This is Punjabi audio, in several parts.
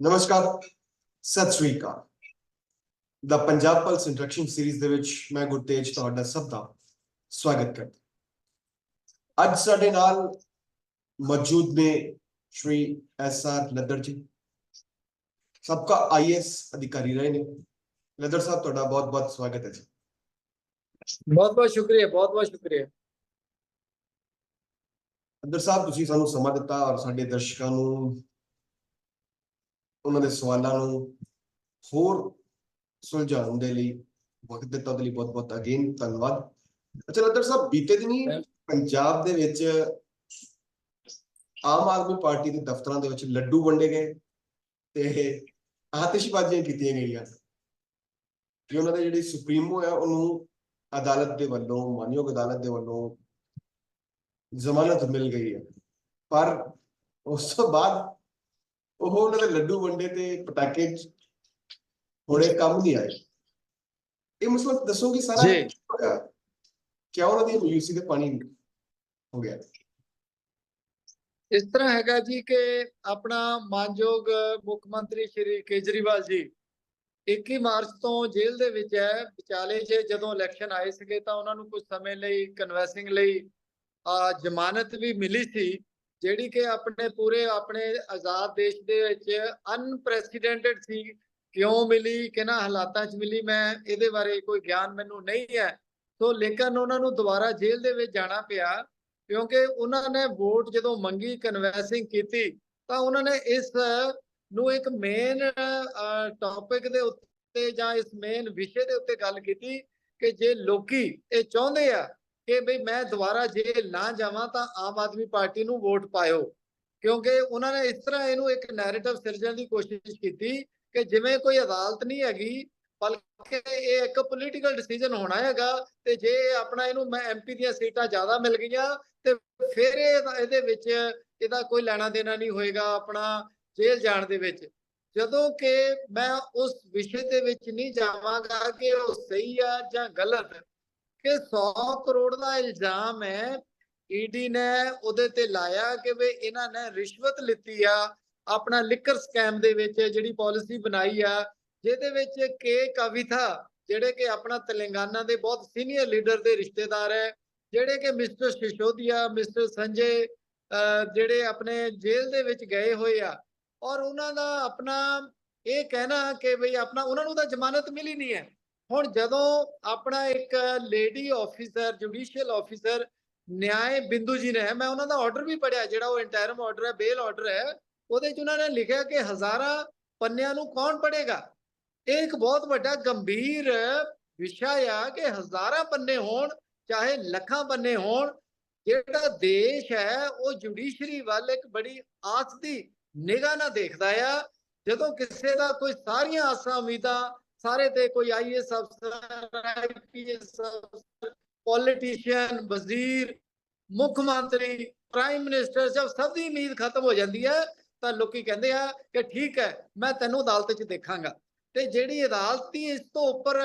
ਨਮਸਕਾਰ ਸਤਿ ਸ੍ਰੀ ਅਕਾਲ। ਦਾ ਪੰਜਾਬ ਪਲਸ ਇੰਟਰੈਕਸ਼ਨ ਸੀਰੀਜ਼ ਦੇ ਵਿੱਚ ਮੈਂ ਗੁਰਤੇਜ ਤੁਹਾਡਾ ਸਭ ਦਾ ਸਵਾਗਤ ਕਰਦਾ ਅੱਜ ਸਾਡੇ ਨਾਲ ਮੌਜੂਦ ਨੇ ਸ਼੍ਰੀ ਐਸ ਆਰ ਲੱਦਰ ਜੀ। ਸਬਕਾ ਆਈਐਸ ਅਧਿਕਾਰੀ ਰਹੇ ਨੇ। ਲੱਦਰ ਸਾਹਿਬ ਤੁਹਾਡਾ ਬਹੁਤ ਬਹੁਤ ਸਵਾਗਤ ਹੈ ਜੀ। ਬਹੁਤ ਬਹੁਤ ਸ਼ੁਕਰੀਆ ਬਹੁਤ ਬਹੁਤ ਸ਼ੁਕਰੀਆ। ਲੱਦਰ ਸਾਹਿਬ ਤੁਸੀਂ ਸਾਨੂੰ ਸਮਾਂ ਦਿੱਤਾ ਔਰ ਸਾਡੇ ਦਰਸ਼ਕਾਂ ਨੂੰ ਉਹਨਾਂ ਦੇ ਸਵਾਲਾਂ ਨੂੰ ਹੋਰ ਸੁਲਝਾਉਣ ਦੇ ਲਈ ਵਕਤ ਦਿੱਤਾ ਉਹਦੇ ਲਈ ਬਹੁਤ ਬਹੁਤ ਅਗੇਨ ਧੰਨਵਾਦ। ਅੱਛਾ ਲੱਦਰ ਸਾਹਿਬ ਬੀਤੇ ਦਿਨੀ. ਪੰਜਾਬ ਦੇ ਵਿੱਚ ਆਮ ਆਦਮੀ ਪਾਰਟੀ ਦੇ ਦਫ਼ਤਰਾਂ ਦੇ ਵਿੱਚ ਲੱਡੂ ਵੰਡੇ ਗਏ ਤੇ ਆਤਿਸ਼ਬਾਜ਼ੀਆਂ ਕੀਤੀਆਂ ਗਈਆਂ। ਕਿ ਉਹਨਾਂ ਦੇ ਜਿਹੜੀ ਸੁਪਰੀਮੋ ਹੈ ਉਹਨੂੰ ਅਦਾਲਤ ਦੇ ਵੱਲੋਂ ਮਾਨਯੋਗ ਅਦਾਲਤ ਦੇ ਵੱਲੋਂ ਜ਼ਮਾਨਤ ਮਿਲ ਗਈ ਹੈ ਪਰ ਉਸ ਤੋਂ ਬਾਅਦ ਉਹ ਉਹਨਾਂ ਦੇ ਲੱਡੂ ਵੰਡੇ ਤੇ ਪਟਾਕੇ ਹੋਣੇ ਕੰਮ ਨਹੀਂ ਆਏ। ਇਹ ਮਸਲਾ ਸਾਰਾ ਜੀ। ਕੀ ਹੋਇਆ ਕਿਆ ਉਹਨਾਂ ਦੀ ਮਯੂਸੀ ਦੇ ਪਾਣੀ ਹੋ ਗਿਆ? ਇਸ ਤਰ੍ਹਾਂ ਹੈਗਾ ਜੀ ਕਿ ਆਪਣਾ ਮਾਨਯੋਗ ਮੁੱਖ ਮੰਤਰੀ ਸ਼੍ਰੀ ਕੇਜਰੀਵਾਲ ਜੀ 21 ਮਾਰਚ ਤੋਂ ਜੇਲ੍ਹ ਦੇ ਵਿੱਚ ਹੈ। ਵਿਚਾਲੇ 'ਚ ਜਦੋਂ ਇਲੈਕਸ਼ਨ ਆਏ ਸੀਗੇ ਤਾਂ ਉਹਨਾਂ ਨੂੰ ਕੁਝ ਸਮੇਂ ਲਈ ਕਨਵੈਸਿੰਗ ਲਈ ਆ ਜ਼ਮਾਨਤ ਵੀ ਮਿਲੀ ਸੀ। ਜਿਹੜੀ ਕਿ ਆਪਣੇ ਪੂਰੇ ਆਪਣੇ ਆਜ਼ਾਦ ਦੇਸ਼ ਦੇ ਵਿੱਚ ਅਨਪ੍ਰੈਸੀਡੈਂਟਡ ਸੀ, ਕਿਉਂ ਮਿਲੀ, ਕਿਹਨਾਂ ਹਾਲਾਤਾਂ 'ਚ ਮਿਲੀ, ਮੈਂ ਇਹਦੇ ਬਾਰੇ ਕੋਈ ਗਿਆਨ ਮੈਨੂੰ ਨਹੀਂ ਹੈ। ਸੋ ਲੇਕਿਨ ਉਹਨਾਂ ਨੂੰ ਦੁਬਾਰਾ ਜੇਲ੍ਹ ਦੇ ਵਿੱਚ ਜਾਣਾ ਪਿਆ, ਕਿਉਂਕਿ ਉਹਨਾਂ ਨੇ ਵੋਟ ਜਦੋਂ ਮੰਗੀ ਕਨਵੈਸਿੰਗ ਕੀਤੀ, ਤਾਂ ਉਹਨਾਂ ਨੇ ਇਸ ਨੂੰ ਇੱਕ ਮੇਨ ਟੌਪਿਕ ਦੇ ਉੱਤੇ ਜਾਂ ਇਸ ਮੇਨ ਵਿਸ਼ੇ ਦੇ ਉੱਤੇ ਗੱਲ ਕੀਤੀ ਕਿ ਜੇ ਲੋਕੀ ਇਹ ਚਾਹੁੰਦੇ ਆ ਕਿ ਬਈ ਮੈਂ ਦੁਬਾਰਾ ਜੇਲ੍ਹ ਨਾ ਜਾਵਾਂ ਤਾਂ ਆਮ ਆਦਮੀ ਪਾਰਟੀ ਨੂੰ ਵੋਟ ਪਾਇਓ। ਕਿਉਂਕਿ ਉਹਨਾਂ ਨੇ ਇਸ ਤਰ੍ਹਾਂ ਇਹਨੂੰ ਇੱਕ ਨੈਰੇਟਿਵ ਸਿਰਜਣ ਦੀ ਕੋਸ਼ਿਸ਼ ਕੀਤੀ ਕਿ ਜਿਵੇਂ ਕੋਈ ਅਦਾਲਤ ਨਹੀਂ ਹੈਗੀ, ਬਲਕਿ ਇਹ ਇੱਕ ਪੋਲੀਟੀਕਲ ਡਿਸੀਜਨ ਹੋਣਾ ਹੈਗਾ ਤੇ ਜੇ ਆਪਣਾ ਇਹਨੂੰ ਮੈਂ ਐਮਪੀ ਦੀਆਂ ਸੀਟਾਂ ਜ਼ਿਆਦਾ ਮਿਲ ਗਈਆਂ ਤੇ ਫਿਰ ਇਹ ਇਹਦੇ ਵਿੱਚ ਇਹਦਾ ਕੋਈ ਲੈਣਾ ਦੇਣਾ ਨਹੀਂ ਹੋਏਗਾ ਆਪਣਾ ਜੇਲ੍ਹ ਜਾਣ ਦੇ ਵਿੱਚ। ਜਦੋਂ ਕਿ ਮੈਂ ਉਸ ਵਿਸ਼ੇ ਦੇ ਵਿੱਚ ਨਹੀਂ ਜਾਵਾਂਗਾ ਕਿ ਉਹ ਸਹੀ ਆ ਜਾਂ ਗਲਤ ਕਿ 100 ਕਰੋੜ ਦਾ ਇਲਜ਼ਾਮ ਹੈ, ਈਡੀ ਨੇ ਉਹਦੇ ਤੇ ਲਾਇਆ ਕਿ ਵੀ ਇਹਨਾਂ ਨੇ ਰਿਸ਼ਵਤ ਲਿੱਤੀ ਆ, ਆਪਣਾ ਲਿਕਰ ਸਕੈਮ ਦੇ ਵਿੱਚ ਜਿਹੜੀ ਪਾਲਿਸੀ ਬਣਾਈ ਆ, ਜਿਹਦੇ ਵਿੱਚ ਕੇ ਕਵਿਤਾ ਜਿਹੜੇ ਕਿ ਆਪਣਾ ਤੇਲੰਗਾਨਾ ਦੇ ਬਹੁਤ ਸੀਨੀਅਰ ਲੀਡਰ ਦੇ ਰਿਸ਼ਤੇਦਾਰ ਹੈ, ਜਿਹੜੇ ਕਿ ਮਿਸਟਰ ਸਿਸ਼ੋਦੀਆ, ਮਿਸਟਰ ਸੰਜੇ ਜਿਹੜੇ ਆਪਣੇ ਜੇਲ੍ਹ ਦੇ ਵਿੱਚ ਗਏ ਹੋਏ ਆ, ਔਰ ਉਹਨਾਂ ਦਾ ਆਪਣਾ ਇਹ ਕਹਿਣਾ ਕਿ ਬਈ ਆਪਣਾ, ਉਹਨਾਂ ਨੂੰ ਤਾਂ ਜ਼ਮਾਨਤ ਮਿਲੀ ਨਹੀਂ ਹੈ। ਹੁਣ ਜਦੋਂ ਆਪਣਾ ਇੱਕ ਲੇਡੀ ਆਫੀਸਰ ਜੁਡੀਸ਼ੀਅਲ ਆਫੀਸਰ ਨਿਆਏ ਬਿੰਦੂ ਜੀ ਨੇ, ਮੈਂ ਉਹਨਾਂ ਦਾ ਆਰਡਰ ਵੀ ਪੜਿਆ ਜਿਹੜਾ ਉਹ ਇੰਟਰਮ ਆਰਡਰ ਹੈ ਬੇਲ ਆਰਡਰ ਹੈ, ਉਹਦੇ ਚ ਉਹਨਾਂ ਨੇ ਲਿਖਿਆ ਕਿ ਹਜ਼ਾਰਾਂ ਪੰਨਿਆਂ ਨੂੰ ਕੌਣ ਪੜੇਗਾ ਇਹ ਇੱਕ ਬਹੁਤ ਵੱਡਾ ਗੰਭੀਰ ਵਿਸ਼ਾ ਆ ਕਿ ਹਜ਼ਾਰਾਂ ਪੰਨੇ ਹੋਣ, ਚਾਹੇ ਲੱਖਾਂ ਪੰਨੇ ਹੋਣ, ਜਿਹੜਾ ਦੇਸ਼ ਹੈ, ਉਹ ਜੁਡੀਸ਼ਰੀ ਵੱਲ ਇੱਕ ਬੜੀ ਆਸ ਦੀ ਨਿਗਾਹ ਨਾਲ ਦੇਖਦਾ ਆ। ਜਦੋਂ ਕਿਸੇ ਦਾ ਕੋਈ ਸਾਰੀਆਂ ਆਸਾਂ, ਉਮੀਦਾਂ ਸਾਰੇ ਤੇ ਕੋਈ ਆਈਐਸ ਅਫਸਰ ਆਈਪੀਐਸ ਅਫਸਰ ਪੋਲੀਟੀਸ਼ੀਅਨ ਵਜ਼ੀਰ, ਮੁੱਖ ਮੰਤਰੀ ਪ੍ਰਾਈਮ ਮਿਨਿਸਟਰ ਜਦ ਸਭ ਦੀ ਉਮੀਦ ਖਤਮ ਹੋ ਜਾਂਦੀ ਹੈ। ਤਾਂ ਲੋਕੀ ਕਹਿੰਦੇ ਆ ਕਿ ਠੀਕ ਹੈ, ਮੈਂ ਤੈਨੂੰ ਅਦਾਲਤ 'ਚ ਦੇਖਾਂਗਾ। ਤੇ ਜਿਹੜੀ ਅਦਾਲਤੀ ਇਸ ਤੋਂ ਉੱਪਰ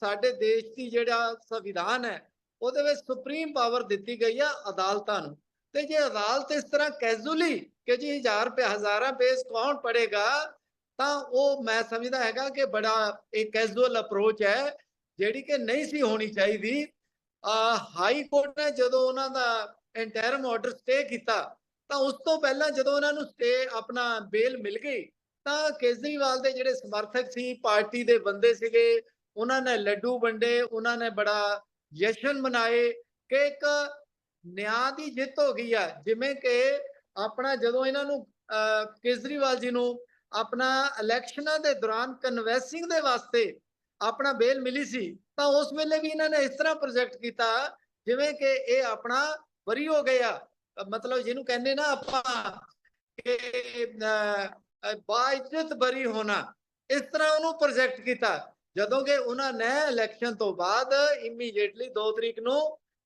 ਸਾਡੇ ਦੇਸ਼ ਦੀ ਜਿਹੜਾ ਸੰਵਿਧਾਨ ਹੈ, ਉਹਦੇ ਵਿੱਚ ਸੁਪਰੀਮ ਪਾਵਰ ਦਿੱਤੀ ਗਈ ਆ ਅਦਾਲਤਾਂ ਨੂੰ। ਤੇ ਜੇ ਅਦਾਲਤ ਇਸ ਤਰ੍ਹਾਂ ਕੈਜੂਅਲੀ ਕਿ ਜੀ 1000 ਰੁਪਏ, ਹਜ਼ਾਰਾਂ ਪੇਜ ਕੌਣ ਪੜੇਗਾ ਤਾਂ ਉਹ ਮੈਂ ਸਮਝਦਾ ਹੈਗਾ ਕਿ ਬੜਾ ਇੱਕ ਕੈਜੂਅਲ ਅਪਰੋਚ ਹੈ, ਜਿਹੜੀ ਕਿ ਨਹੀਂ ਸੀ ਹੋਣੀ ਚਾਹੀਦੀ। ਹਾਈ ਕੋਰਟ ਨੇ ਜਦੋਂ ਉਹਨਾਂ ਦਾ ਇੰਟਰਮ ਆਰਡਰ ਸਟੇ ਕੀਤਾ, ਤਾਂ ਉਸ ਤੋਂ ਪਹਿਲਾਂ ਜਦੋਂ ਉਹਨਾਂ ਨੂੰ ਸਟੇ ਆਪਣਾ ਬੇਲ ਮਿਲ ਗਈ, ਤਾਂ ਕੇਜਰੀਵਾਲ ਦੇ ਜਿਹੜੇ ਸਮਰਥਕ ਸੀ, ਪਾਰਟੀ ਦੇ ਬੰਦੇ ਸੀਗੇ, ਉਹਨਾਂ ਨੇ ਲੱਡੂ ਵੰਡੇ, ਉਹਨਾਂ ਨੇ ਬੜਾ ਜਸ਼ਨ ਮਨਾਏ ਕਿ ਇੱਕ ਨਿਆਂ ਦੀ ਜਿੱਤ ਹੋ ਗਈ ਆ। ਜਿਵੇਂ ਕਿ ਆਪਣਾ ਜਦੋਂ ਇਹਨਾਂ ਨੂੰ ਕੇਜਰੀਵਾਲ ਜੀ ਨੂੰ ਆਪਣਾ ਇਲੈਕਸ਼ਨਾਂ ਦੇ ਦੌਰਾਨ ਕਨਵੈਸਿੰਗ ਦੇ ਵਾਸਤੇ ਆਪਣਾ ਬੇਲ ਮਿਲੀ ਸੀ, ਤਾਂ ਉਸ ਵੇਲੇ ਵੀ ਇਹਨਾਂ ਨੇ ਇਸ ਤਰ੍ਹਾਂ ਪ੍ਰੋਜੈਕਟ ਕੀਤਾ, ਜਿਵੇਂ ਕਿ ਇਹ ਆਪਣਾ ਬਰੀ ਹੋ ਗਿਆ ਮਤਲਬ ਜਿਹਨੂੰ ਕਹਿੰਦੇ ਨਾ ਆਪਾਂ ਕਿ ਬਾਇਜ਼ਤ ਬਰੀ ਹੋਣਾ, ਇਸ ਤਰ੍ਹਾਂ ਉਹਨੂੰ ਪ੍ਰੋਜੈਕਟ ਕੀਤਾ। ਜਦੋਂ ਕਿ ਉਹਨਾਂ ਨੇ ਇਲੈਕਸ਼ਨ ਤੋਂ ਬਾਅਦ ਇਮੀਡੀਏਟਲੀ 2 ਤਰੀਕ ਨੂੰ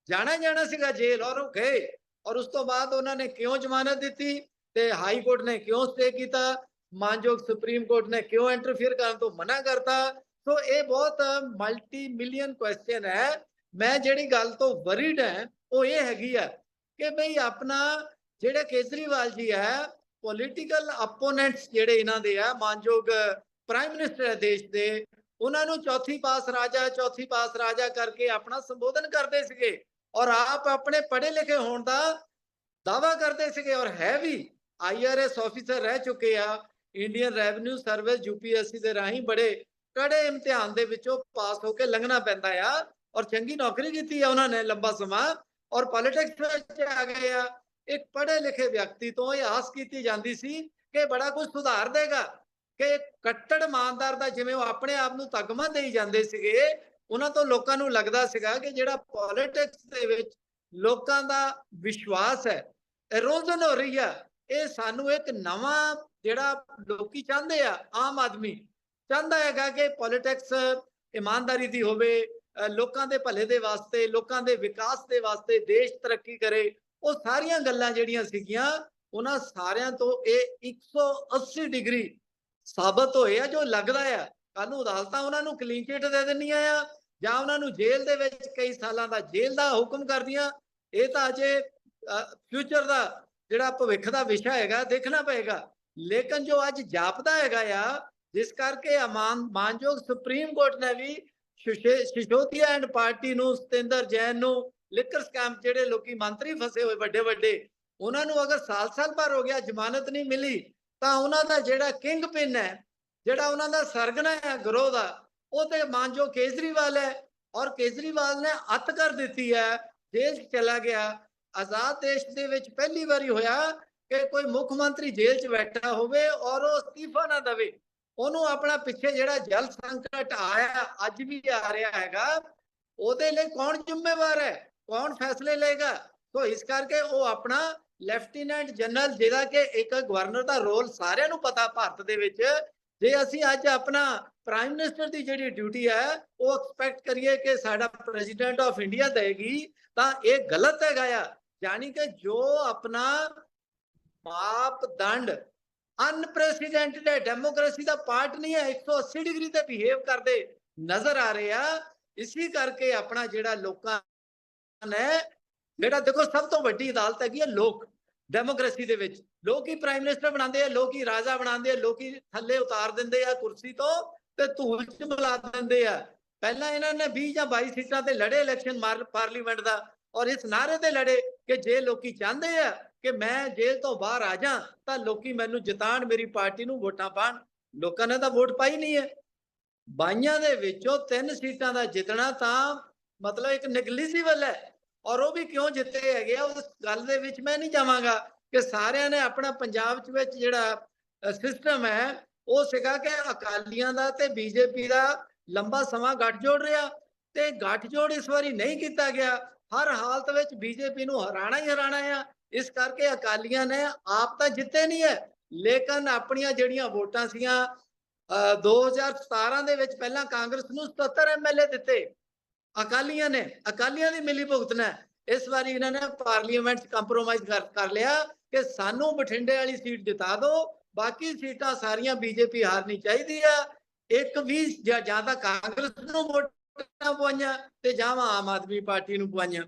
ਜਾਣਾ ਜਾਣਾ ਸੀਗਾ, ਜੇਲ੍ਹ, ਔਰ ਉਹ ਗਏ। ਔਰ ਉਸ ਤੋਂ ਬਾਅਦ ਉਹਨਾਂ ਨੇ ਕਿਉਂ ਜ਼ਮਾਨਤ ਦਿੱਤੀ ਤੇ ਹਾਈ ਕੋਰਟ ਨੇ ਕਿਉਂ ਸਟੇ ਕੀਤਾ? ਮਾਨਯੋਗ ਸੁਪਰੀਮ ਕੋਰਟ ਨੇ ਕਿਉਂ ਇੰਟਰਫੇਅਰ ਕਰਨ ਤੋਂ ਮਨਾ ਕਰਤਾ? ਸੋ ਇਹ ਬਹੁਤ ਮਲਟੀ ਮਿਲੀਅਨ ਕੁਐਸਚਨ ਹੈ। ਮੈਂ ਜਿਹੜੀ ਗੱਲ ਤੋਂ ਵਰੀਡ ਹੈ, ਉਹ ਇਹ ਹੈਗੀ ਆ ਕਿ ਭਈ ਆਪਣਾ ਜਿਹੜਾ ਕੇਜਰੀਵਾਲ ਜੀ ਹੈ ਪੋਲੀਟੀਕਲ ਅਪੋਨੈਂਟਸ ਜਿਹੜੇ ਇਹਨਾਂ ਦੇ ਆ, ਮਾਨਯੋਗ ਪ੍ਰਾਈਮ ਮਿਨਿਸਟਰ ਹੈ ਦੇਸ਼ ਦੇ, ਉਹਨਾਂ ਨੂੰ ਚੌਥੀ ਪਾਸ ਰਾਜਾ, ਚੌਥੀ ਪਾਸ ਰਾਜਾ ਕਰਕੇ ਆਪਣਾ ਸੰਬੋਧਨ ਕਰਦੇ ਸੀਗੇ ਔਰ ਆਪ ਆਪਣੇ ਪੜ੍ਹੇ ਲਿਖੇ ਹੋਣ ਦਾ ਦਾਵਾ ਕਰਦੇ ਸੀਗੇ ਔਰ ਹੈ ਵੀ ਆਈਆਰਐਸ ਆਫੀਸਰ ਰਹਿ ਚੁੱਕੇ ਆ। ਇੰਡੀਅਨ ਰੈਵਨਿਊ ਸਰਵਿਸ ਯੂਪੀਐਸਸੀ ਦੇ ਰਾਹੀਂ ਬੜੇ ਕੜੇ ਇਮਤਿਹਾਨ ਦੇ ਵਿੱਚੋਂ ਪਾਸ ਹੋ ਕੇ ਲੰਘਣਾ ਪੈਂਦਾ ਆ ਔਰ ਚੰਗੀ ਨੌਕਰੀ ਕੀਤੀ ਆ ਉਹਨਾਂ ਨੇ ਲੰਬਾ ਸਮਾਂ ਔਰ ਪੋਲਿਟਿਕਸ ਵਿੱਚ ਆ ਗਏ ਆ। ਇੱਕ ਪੜ੍ਹੇ ਲਿਖੇ ਵਿਅਕਤੀ ਤੋਂ ਇਹ ਆਸ ਕੀਤੀ ਜਾਂਦੀ ਸੀ ਕਿ ਬੜਾ ਕੁਝ ਸੁਧਾਰ ਦੇਗਾ ਕਿ ਕੱਟੜ ਇਮਾਨਦਾਰ ਦਾ ਜਿਵੇਂ ਉਹ ਆਪਣੇ ਆਪ ਨੂੰ ਤਗਮਾ ਦੇਈ ਜਾਂਦੇ ਸੀਗੇ, ਉਹਨਾਂ ਤੋਂ ਲੋਕਾਂ ਨੂੰ ਲੱਗਦਾ ਸੀਗਾ ਕਿ ਜਿਹੜਾ ਪੋਲਿਟਿਕਸ ਦੇ ਵਿੱਚ ਲੋਕਾਂ ਦਾ ਵਿਸ਼ਵਾਸ ਹੈ ਰੋਜ਼ਨ ਹੋ ਰਹੀ ਆ। ਇਹ ਸਾਨੂੰ ਇੱਕ ਨਵਾਂ ਜਿਹੜਾ ਲੋਕੀ ਚਾਹੁੰਦੇ ਆ, ਆਮ ਆਦਮੀ ਚਾਹੁੰਦਾ ਹੈਗਾ ਕਿ ਪੋਲਿਟਿਕਸ ਇਮਾਨਦਾਰੀ ਦੀ ਹੋਵੇ ਲੋਕਾਂ ਦੇ ਭਲੇ ਦੇ ਵਾਸਤੇ, ਲੋਕਾਂ ਦੇ ਵਿਕਾਸ ਦੇ ਵਾਸਤੇ ਦੇਸ਼ ਤਰੱਕੀ ਕਰੇ, ਉਹ ਸਾਰੀਆਂ ਗੱਲਾਂ ਜਿਹੜੀਆਂ ਸੀਗੀਆਂ, ਉਹਨਾਂ ਸਾਰਿਆਂ ਤੋਂ ਇਹ 180 ਡਿਗਰੀ ਸਾਬਤ ਹੋਏ ਆ, ਜੋ ਲੱਗਦਾ ਆ। ਕੱਲ ਨੂੰ ਅਦਾਲਤਾਂ ਉਹਨਾਂ ਨੂੰ ਕਲੀਨ ਚਿੱਟ ਦੇ ਦਿੰਦੀਆਂ ਆ, ਜਾਂ ਉਹਨਾਂ ਨੂੰ ਜੇਲ੍ਹ ਦੇ ਵਿੱਚ ਕਈ ਸਾਲਾਂ ਦਾ ਜੇਲ੍ਹ ਦਾ ਹੁਕਮ ਕਰਦੀਆਂ। ਇਹ ਤਾਂ ਅਜੇ ਫਿਊਚਰ ਦਾ ਜਿਹੜਾ ਭਵਿੱਖ ਦਾ ਵਿਸ਼ਾ ਹੈਗਾ, ਦੇਖਣਾ ਪਏਗਾ। ਲੇਕਿਨ ਜੋ ਅੱਜ ਜਾਪਦਾ ਹੈਗਾ ਆ, ਜਿਸ ਕਰਕੇ ਅਮਾਨ, ਮਾਨਯੋਗ ਸੁਪਰੀਮ ਕੋਰਟ ਨੇ ਵੀ ਸਿਸੋਦੀਆ ਐਂਡ ਪਾਰਟੀ ਨੂੰ, ਸਤਿੰਦਰ ਜੈਨ ਨੂੰ ਲਿਕਰ ਸਕੈਮ ਜਿਹੜੇ ਲੋਕੀ ਮੰਤਰੀ ਫਸੇ ਹੋਏ ਵੱਡੇ ਵੱਡੇ ਉਹਨਾਂ ਨੂੰ ਅਗਰ ਸਾਲ-ਸਾਲ ਭਰ ਹੋ ਗਿਆ ਜ਼ਮਾਨਤ ਨਹੀਂ ਮਿਲੀ, ਤਾਂ ਉਹਨਾਂ ਦਾ ਜਿਹੜਾ ਕਿੰਗ ਪਿੰਨ ਹੈ, ਜਿਹੜਾ ਉਹਨਾਂ ਦਾ ਸਰਗਨਾ ਹੈ, ਗਰੋਹ ਦਾ, ਉਹ ਤੇ ਮਾਨਜੋ ਕੇਜਰੀਵਾਲ ਹੈ। ਔਰ ਕੇਜਰੀਵਾਲ ਨੇ ਅੱਤ ਕਰ ਦਿੱਤੀ ਹੈ ਜੇਲ੍ਹ 'ਚ ਚਲਾ ਗਿਆ। ਆਜ਼ਾਦ ਦੇਸ਼ ਦੇ ਵਿੱਚ ਪਹਿਲੀ ਵਾਰੀ ਹੋਇਆ ਕਿ ਕੋਈ ਮੁੱਖ ਮੰਤਰੀ ਜੇਲ੍ਹ 'ਚ ਬੈਠਾ ਹੋਵੇ ਔਰ ਉਹ ਅਸਤੀਫਾ ਨਾ ਦੇਵੇ। ਉਹਨੂੰ ਆਪਣਾ ਪਿੱਛੇ ਜਿਹੜਾ ਜਲ ਸੰਕਟ ਆਇਆ, ਅੱਜ ਵੀ ਆ ਰਿਹਾ ਹੈਗਾ, ਉਹਦੇ ਲਈ ਕੌਣ ਜ਼ਿੰਮੇਵਾਰ ਹੈ? ਕੌਣ ਫੈਸਲੇ ਲਏਗਾ? ਸੋ ਇਸ ਕਰਕੇ ਉਹ ਆਪਣਾ ਲੈਫਟੀਨੈਂਟ ਜਨਰਲ, ਜਿਹਦਾ ਕਿ ਇੱਕ ਗਵਰਨਰ ਦਾ ਰੋਲ ਸਾਰਿਆਂ ਨੂੰ ਪਤਾ, ਭਾਰਤ ਦੇ ਵਿੱਚ, ਜੇ ਅਸੀਂ ਅੱਜ ਆਪਣਾ ਪ੍ਰਾਈਮ ਮਿਨਿਸਟਰ ਦੀ ਜਿਹੜੀ ਡਿਊਟੀ ਹੈ, ਉਹ ਐਕਸਪੈਕਟ ਕਰੀਏ ਕਿ ਸਾਡਾ ਪ੍ਰੈਜ਼ੀਡੈਂਟ ਆਫ ਇੰਡੀਆ ਦੇਗੀ ਤਾਂ ਇਹ ਗਲਤ ਹੈਗਾ ਆ। ਯਾਨੀ ਕਿ ਜੋ ਆਪਣਾ ਮਾਪਦੰਡ ਅਨਪ੍ਰੈਸੀਡੈਂਟਡ ਹੈ ਡੈਮੋਕ੍ਰੇਸੀ ਦਾ ਪਾਰਟ ਨਹੀਂ ਹੈ 180 ਡਿਗਰੀ ਤੇ ਬਿਹੇਵ ਕਰਦੇ ਨਜ਼ਰ ਆ ਰਹੇ ਆ, ਇਸੇ ਕਰਕੇ ਆਪਣਾ ਜਿਹੜਾ ਲੋਕਾਂ ਨੇ, ਜਿਹੜਾ ਦੇਖੋ ਸਭ ਤੋਂ ਵੱਡੀ ਅਦਾਲਤ ਹੈਗੀ ਹੈ ਲੋਕ ਡੈਮੋਕ੍ਰੇਸੀ ਦੇ ਵਿੱਚ। ਲੋਕ ਹੀ ਪ੍ਰਾਈਮ ਮਿਨਿਸਟਰ ਬਣਾਉਂਦੇ ਆ, ਲੋਕ ਹੀ ਰਾਜਾ ਬਣਾਉਂਦੇ ਆ, ਲੋਕ ਹੀ ਥੱਲੇ ਉਤਾਰ ਦਿੰਦੇ ਆ ਕੁਰਸੀ ਤੋਂ ਤੇ ਧੂਲ ਚ ਮਿਲਾ ਦਿੰਦੇ ਆ। ਪਹਿਲਾਂ ਇਹਨਾਂ ਨੇ 20 ਜਾਂ 22 ਸੀਟਾਂ ਤੇ ਲੜੇ ਇਲੈਕਸ਼ਨ ਪਾਰਲੀਮੈਂਟ ਦਾ। ਔਰ ਇਸ ਨਾਰੇ ਤੇ ਲੜੇ ਕਿ ਜੇ ਲੋਕੀ ਚਾਹੁੰਦੇ ਆ ਕਿ ਮੈਂ ਜੇਲ੍ਹ ਤੋਂ ਬਾਹਰ ਆ ਜਾ ਤਾਂ ਲੋਕੀ ਮੈਨੂੰ ਜਿਤਾਣ ਮੇਰੀ ਪਾਰਟੀ ਨੂੰ ਵੋਟਾਂ ਪਾਣ ਲੋਕਾਂ ਨੇ ਤਾਂ ਵੋਟ ਪਾਈ ਨਹੀਂ ਹੈ। ਬਾਈਆਂ ਦੇ ਵਿੱਚੋਂ ਤਿੰਨ ਸੀਟਾਂ ਦਾ ਜਿੱਤਣਾ ਤਾਂ ਮਤਲਬ ਇੱਕ ਨੈਗਲੀਜੀਬਲ ਹੈ। ਔਰ ਉਹ ਵੀ ਕਿਉਂ ਜਿੱਤੇ ਹੈਗੇ ਆ? ਉਸ ਗੱਲ ਦੇ ਵਿੱਚ ਮੈਂ ਨਹੀਂ ਜਾਵਾਂਗਾ ਕਿ ਸਾਰਿਆਂ ਨੇ ਆਪਣਾ ਪੰਜਾਬ ਚ ਵਿੱਚ ਜਿਹੜਾ ਸਿਸਟਮ ਹੈ, ਉਹ ਸੀਗਾ ਕਿ ਅਕਾਲੀਆਂ ਦਾ ਤੇ ਬੀਜੇਪੀ ਦਾ ਲੰਬਾ ਸਮਾਂ ਗੱਠਜੋੜ ਰਿਹਾ। ਤੇ ਗੱਠਜੋੜ ਇਸ ਵਾਰੀ ਨਹੀਂ ਕੀਤਾ ਗਿਆ। ਹਰ ਹਾਲਤ ਵਿੱਚ ਬੀਜੇਪੀ ਨੂੰ ਹਰਾਣਾ ਹੀ ਹਰਾਣਾ ਆ। ਇਸ ਕਰਕੇ ਅਕਾਲੀਆਂ ਨੇ ਆਪ ਤਾਂ ਜਿੱਤੇ ਨਹੀਂ ਹੈ ਲੇਕਿਨ ਆਪਣੀਆਂ ਜਿਹੜੀਆਂ ਵੋਟਾਂ ਸੀਆਂ 2017 ਦੇ ਵਿੱਚ ਪਹਿਲਾਂ ਕਾਂਗਰਸ ਨੂੰ 77 ਐਮਐਲਏ ਦਿੱਤੇ। ਅਕਾਲੀਆਂ ਨੇ, ਅਕਾਲੀਆਂ ਦੀ ਮਿਲੀ ਭੁਗਤਣਾ ਹੈ। ਇਸ ਵਾਰੀ ਇਹਨਾਂ ਨੇ ਪਾਰਲੀਮੈਂਟ 'ਚ ਕੰਪਰੋਮਾਈਜ਼ ਕਰ ਲਿਆ ਕਿ ਸਾਨੂੰ ਬਠਿੰਡੇ ਵਾਲੀ ਸੀਟ ਜਿਤਾ ਦਿਓ। ਬਾਕੀ ਸੀਟਾਂ ਸਾਰੀਆਂ ਬੀਜੇਪੀ ਹਾਰਨੀ ਚਾਹੀਦੀ ਆ। ਇੱਕ ਵੀ ਜਾਂ ਤਾਂ ਕਾਂਗਰਸ ਨੂੰ ਵੋਟ ਪਵਾਈਆਂ ਤੇ ਜਾਂ ਆਮ ਆਦਮੀ ਪਾਰਟੀ ਨੂੰ ਪਵਾਈਆਂ।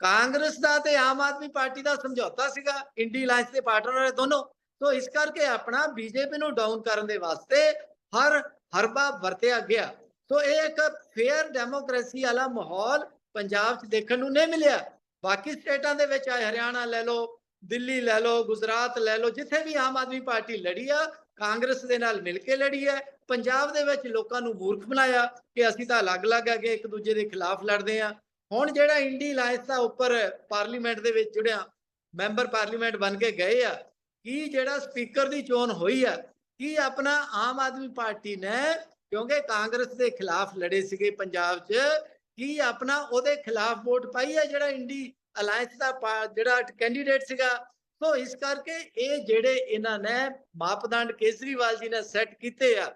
ਕਾਂਗਰਸ ਦਾ ਤੇ ਆਮ ਆਦਮੀ ਪਾਰਟੀ ਦਾ ਸਮਝੌਤਾ ਸੀਗਾ ਇੰਡੀ ਅਲਾਈਅੰਸ ਦੇ ਪਾਰਟਨਰ ਹੈ ਦੋਨੋਂ। ਸੋ ਇਸ ਕਰਕੇ ਆਪਣਾ ਬੀਜੇਪੀ ਨੂੰ ਡਾਊਨ ਕਰਨ ਦੇ ਵਾਸਤੇ ਹਰ ਹਰਬਾ ਵਰਤਿਆ ਗਿਆ। ਸੋ ਇਹ ਇੱਕ ਫੇਅਰ ਡੈਮੋਕ੍ਰੇਸੀ ਵਾਲਾ ਮਾਹੌਲ ਪੰਜਾਬ 'ਚ ਦੇਖਣ ਨੂੰ ਨਹੀਂ ਮਿਲਿਆ। ਬਾਕੀ ਸਟੇਟਾਂ ਦੇ ਵਿੱਚ ਆ ਹਰਿਆਣਾ ਲੈ ਲਓ, ਦਿੱਲੀ ਲੈ ਲਓ, ਗੁਜਰਾਤ ਲੈ ਲਓ, ਜਿੱਥੇ ਵੀ ਆਮ ਆਦਮੀ ਪਾਰਟੀ ਲੜੀ ਆ ਕਾਂਗਰਸ ਦੇ ਨਾਲ ਮਿਲ ਕੇ ਲੜੀ ਹੈ। ਪੰਜਾਬ ਦੇ ਵਿੱਚ ਲੋਕਾਂ ਨੂੰ ਮੂਰਖ ਬਣਾਇਆ ਕਿ ਅਸੀਂ ਤਾਂ ਅਲੱਗ-ਅਲੱਗ ਹੈਗੇ, ਇੱਕ ਦੂਜੇ ਦੇ ਖਿਲਾਫ ਲੜਦੇ ਆ ਹੁਣ ਜਿਹੜਾ ਇੰਡੀ ਅਲਾਈਅੰਸ ਦਾ ਉੱਪਰ ਪਾਰਲੀਮੈਂਟ ਦੇ ਵਿੱਚ ਜੁੜਿਆ, ਮੈਂਬਰ ਪਾਰਲੀਮੈਂਟ ਬਣ ਕੇ ਗਏ ਆ, ਕੀ ਜਿਹੜਾ ਸਪੀਕਰ ਦੀ ਚੋਣ ਹੋਈ ਆ, ਕੀ ਆਪਣਾ ਆਮ ਆਦਮੀ ਪਾਰਟੀ ਨੇ, ਕਿਉਂਕਿ ਕਾਂਗਰਸ ਦੇ ਖਿਲਾਫ ਲੜੇ ਸੀਗੇ ਪੰਜਾਬ 'ਚ, ਕੀ ਆਪਣਾ ਉਹਦੇ ਖਿਲਾਫ ਵੋਟ ਪਾਈ ਹੈ ਜਿਹੜਾ ਇੰਡੀ ਅਲਾਈਅੰਸ ਦਾ ਜਿਹੜਾ ਕੈਂਡੀਡੇਟ ਸੀਗਾ? ਸੋ ਇਸ ਕਰਕੇ ਇਹ ਜਿਹੜੇ ਇਹਨਾਂ ਨੇ ਮਾਪਦੰਡ ਕੇਜਰੀਵਾਲ ਜੀ ਨੇ ਸੈੱਟ ਕੀਤੇ ਆ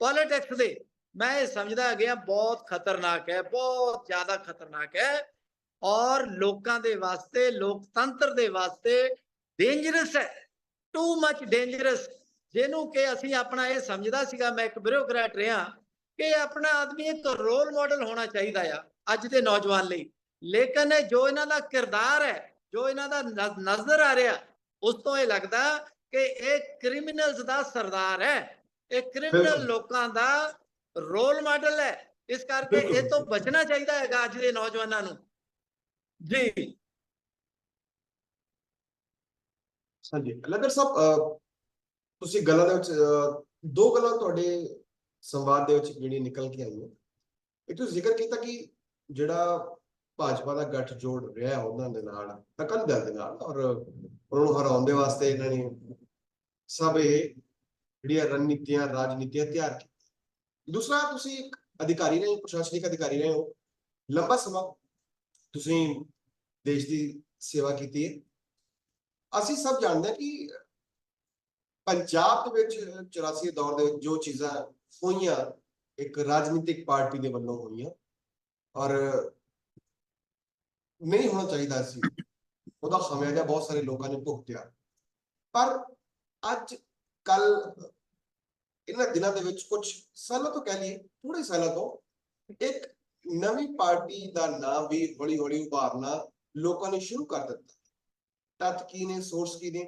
ਪੋਲਿਟਿਕਸ ਦੇ, ਮੈਂ ਇਹ ਸਮਝਦਾ ਗਿਆ ਬਹੁਤ ਖਤਰਨਾਕ ਹੈ, ਬਹੁਤ ਜ਼ਿਆਦਾ ਖਤਰਨਾਕ ਹੈ ਔਰ ਲੋਕਾਂ ਦੇ ਵਾਸਤੇ, ਲੋਕਤੰਤਰ ਦੇ ਵਾਸਤੇ ਡੇਂਜਰਸ ਹੈ ਟੂ ਮੱਚ ਡੇਂਜਰਸ ਜਿਹਨੂੰ ਕਿ ਅਸੀਂ ਆਪਣਾ ਇਹ ਸਮਝਦਾ ਸੀਗਾ, ਮੈਂ ਇੱਕ ਬਿਊਰੋਕਰੈਟ ਰਿਹਾ ਕਿ ਆਪਣਾ ਆਦਮੀ ਇੱਕ ਰੋਲ ਮਾਡਲ ਹੋਣਾ ਚਾਹੀਦਾ ਆ ਅੱਜ ਦੇ ਨੌਜਵਾਨ ਲਈ, ਲੇਕਿਨ ਜੋ ਇਹਨਾਂ ਦਾ ਕਿਰਦਾਰ ਹੈ, ਜੋ ਇਹਨਾਂ ਦਾ ਨਜ਼ਰ ਆ ਰਿਹਾ ਉਸ ਤੋਂ ਇਹ ਲੱਗਦਾ ਕਿ ਇਹ ਕ੍ਰਿਮੀਨਲਸ ਦਾ ਸਰਦਾਰ ਹੈ। ਇਹ ਕ੍ਰਿਮੀਨਲ। ਲੋਕਾਂ ਦਾ ਰੋਲ ਮਾਡਲ ਹੈ। ਇਸ ਕਰਕੇ ਇਹ। ਤੋਂ ਬਚਣਾ ਚਾਹੀਦਾ ਹੈਗਾ ਅੱਜ ਦੇ ਨੌਜਵਾਨਾਂ ਨੂੰ। ਜੀ। ਹਾਂਜੀ। ਲੰਗਰ ਸਾਹਿਬ ਅਹ, ਤੁਸੀਂ ਗੱਲਾਂ ਦੇ ਵਿੱਚ ਦੋ ਗੱਲਾਂ ਤੁਹਾਡੇ ਸੰਵਾਦ ਦੇ ਵਿੱਚ ਜਿਹੜੀਆਂ ਨਿਕਲ ਕੇ ਆਈਆਂ। ਇੱਕ ਤੁਸੀਂ ਜ਼ਿਕਰ ਕੀਤਾ ਕਿ ਜਿਹੜਾ ਭਾਜਪਾ ਦਾ ਗੱਠ ਜੋੜ ਰਿਹਾ ਉਹਨਾਂ ਦੇ ਨਾਲ, ਅਕਾਲੀ ਦਲ ਦੇ ਨਾਲ, ਔਰ ਉਹਨਾਂ ਨੂੰ ਹਰਾਉਣ ਦੇ ਵਾਸਤੇ ਇਹਨਾਂ ਨੇ ਸਭ ਇਹ ਜਿਹੜੀਆਂ ਰਣਨੀਤੀਆਂ, ਰਾਜਨੀਤੀਆਂ ਤਿਆਰ ਕੀਤੀ ਦੂਸਰਾ, ਤੁਸੀਂ ਇੱਕ ਅਧਿਕਾਰੀ ਰਹੇ ਹੋ, ਪ੍ਰਸ਼ਾਸਨਿਕ ਅਧਿਕਾਰੀ ਰਹੇ ਹੋ, ਲੰਬਾ ਸਮਾਂ ਤੁਸੀਂ ਦੇਸ਼ ਦੀ ਸੇਵਾ ਕੀਤੀ ਹੈ। ਅਸੀਂ ਸਭ ਜਾਣਦੇ ਹਾਂ ਕਿ ਪੰਜਾਬ ਦੇ ਵਿੱਚ 84 ਦੌਰ ਦੇ ਵਿੱਚ ਜੋ ਚੀਜ਼ਾਂ ਹੋਈਆਂ, ਇੱਕ ਰਾਜਨੀਤਿਕ ਪਾਰਟੀ ਦੇ ਵੱਲੋਂ ਹੋਈਆਂ, ਔਰ ਨਹੀਂ ਹੋਣਾ ਚਾਹੀਦਾ ਸੀ। ਉਹਦਾ ਖਮਿਆਜਾ ਬਹੁਤ ਸਾਰੇ ਲੋਕਾਂ ਨੇ ਭੁਗਤਿਆ ਪਰ ਅੱਜ ਕੱਲ ਇਹਨਾਂ ਦਿਨਾਂ ਦੇ ਵਿੱਚ ਕੁਝ ਸਾਲਾਂ ਤੋਂ ਕਹਿ ਲਈਏ ਥੋੜੇ ਸਾਲਾਂ ਤੋਂ ਇੱਕ ਨਵੀਂ ਪਾਰਟੀ ਦਾ ਨਾਮ ਵੀ ਹੌਲੀ ਹੌਲੀ ਉਭਾਰਨਾ ਲੋਕਾਂ ਨੇ ਸ਼ੁਰੂ ਕਰ ਦਿੱਤਾ। ਤੱਤ ਕੀ ਨੇ ਸੋਰਸ ਕੀ ਨੇ,